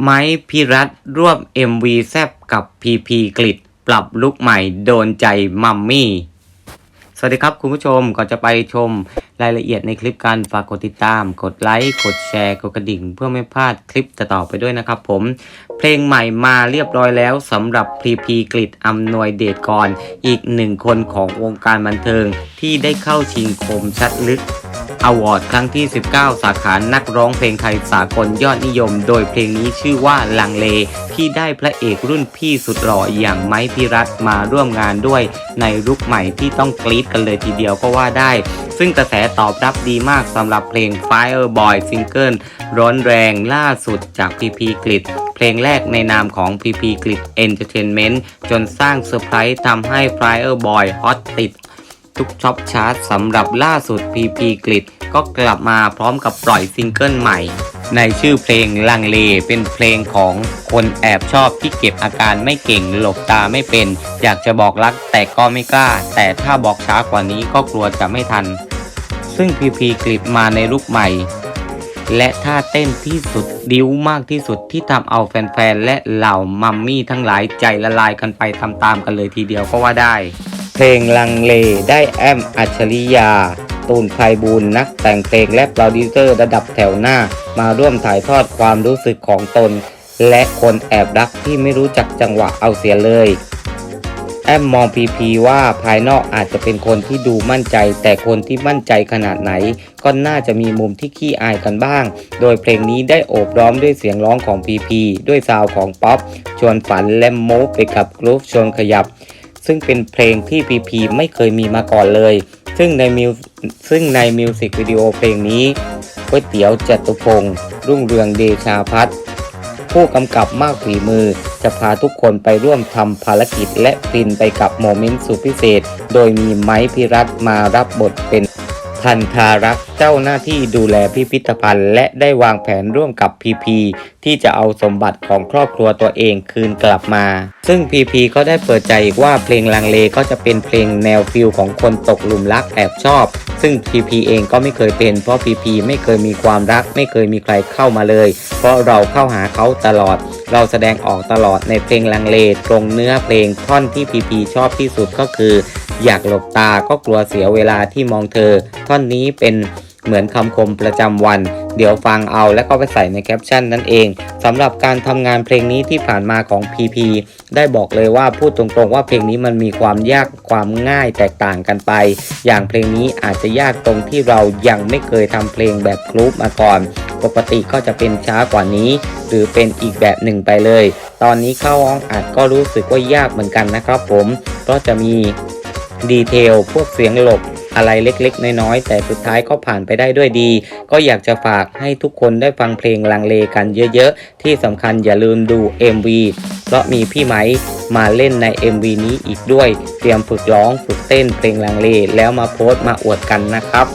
ไม้พิรัตรวบ MV แซบกับพีพีกลิดปรับลุกใหม่โดนใจมัมมี่ สวัสดีครับคุณผู้ชมก่อนจะไปชมรายละเอียดในคลิปกันฝากกดติดตาม กดไลค์กดแชร์กดกระดิ่ง เพื่อไม่พลาดคลิปต่อๆไปด้วยนะครับผม เพลงใหม่มาเรียบร้อยแล้วสำหรับพีพีกลิดอำนวยเดชกรอีกหนึ่งคนของวงการบันเทิงที่ได้เข้าชิงคมชัดลึก อวอร์ดครั้งที่ 19 สาขานักร้องเพลงไทยสากลยอดนิยม โดยเพลงนี้ชื่อว่าลังเล ที่ได้พระเอกรุ่นพี่สุดหล่ออย่างไม้พิรัตมาร่วมงานด้วยในลุคใหม่ที่ต้องกรี๊ดกันเลยทีเดียวก็ว่าได้ ซึ่งกระแสตอบรับดีมากสำหรับเพลง Fireboy ซิงเกิลร้อนแรงล่าสุดจากพีพีกลิดเพลงแรกในนามของพีพีกลิดเอนเตอร์เทนเมนต์จนสร้างเซอร์ไพรส์ทำให้ Fireboy ฮอตติด ทุกช็อปชาร์ตสำหรับล่าสุด PP กลิดก็กลับมาพร้อมกับปล่อยซิงเกิลใหม่ ในชื่อเพลงลังเลเป็นเพลงของคนแอบชอบที่เก็บอาการไม่เก่งหลบตาไม่เป็น อยากจะบอกรักแต่ก็ไม่กล้า แต่ถ้าบอกช้ากว่านี้ก็กลัวจะไม่ทัน ซึ่ง PP กลิดมาในรูปใหม่และท่าเต้นที่สุดดิ้วมากที่สุดที่ทำเอาแฟนๆ และเหล่ามัมมี่ทั้งหลายใจละลายกันไปตามๆกันเลยทีเดียวก็ว่าได้ ลงลังเลได้แอมอัจฉริยา ตูนไพบูลนักแต่งเพลงและโปรดิวเซอร์ระดับแถวหน้า มาร่วมถ่ายทอดความรู้สึกของตน และคนแอบรักที่ไม่รู้จักจังหวะเอาเสียเลย แอมมองพีพีว่าภายนอกอาจจะเป็นคนที่ดูมั่นใจ แต่คนที่มั่นใจขนาดไหน ก็น่าจะมีมุมที่ขี้อายกันบ้าง โดยเพลงนี้ได้โอบล้อมด้วยเสียงร้องของพีพีด้วยซาวของป๊อปชวนฝันและโมฟไปกับกรุ๊ปชวนขยับ ซึ่งเป็นเพลงที่พีพีไม่เคยมีมาก่อนเลย ซึ่งในมิวซึ่งในมิวสิกวิดีโอเพลงนี้ก๋วยเตี๋ยวจตุพงศ์รุ่งเรืองเดชาพัฒน์ผู้กำกับมากฝีมือ จะพาทุกคนไปร่วมทำภารกิจและฟินไปกับโมเมนต์สุดพิเศษ โดยมีไม้พิรัตมารับบทเป็น พันธารักษ์เจ้าหน้าที่ดูแลพิพิธภัณฑ์ และได้วางแผนร่วมกับพีพีที่จะเอาสมบัติของครอบครัวตัวเองคืนกลับมา ซึ่งพีพีก็ได้เปิดใจอีกว่าเพลงลังเลก็จะเป็นเพลงแนวฟิลของคนตกหลุมรักแอบชอบ ซึ่งพีพีเองก็ไม่เคยเป็นเพราะพีพีไม่เคยมีความรัก ไม่เคยมีใครเข้ามาเลย เพราะเราเข้าหาเขาตลอด เราแสดงออกตลอดในเพลงลังเลตรงเนื้อเพลงท่อนที่พีพีชอบที่สุดก็คือ อยากหลบตาก็กลัวเสียเวลาที่มองเธอ ท่อนนี้เป็นเหมือนคำคมประจำวัน เดี๋ยวฟังเอาแล้วก็ไปใส่ในแคปชั่นนั่นเองสำหรับการทำงานเพลงนี้ที่ผ่านมาของ PP ได้บอกเลยว่าพูดตรงๆว่าเพลงนี้มันมีความยากความง่ายแตกต่างกันไป อย่างเพลงนี้อาจจะยากตรงที่เรายังไม่เคยทำเพลงแบบกรุ๊ปมาก่อน ปกติก็จะเป็นช้ากว่านี้ หรือเป็นอีกแบบหนึ่งไปเลย ตอนนี้เข้าห้องอัดก็รู้สึกว่ายากเหมือนกันนะครับผม เพราะจะมี ดีเทลพวกเสียงหลบอะไรเล็กๆ น้อยๆ แต่สุดท้ายก็ผ่านไปได้ด้วยดี ก็อยากจะฝากให้ทุกคนได้ฟังเพลงลังเลกันเยอะๆ ที่สำคัญอย่าลืมดู MV เพราะมีพี่ไหมมาเล่นใน MV นี้อีกด้วย เตรียมฝึกร้องฝึกเต้นเพลงลังเล แล้วมาโพสต์มาอวดกันนะครับ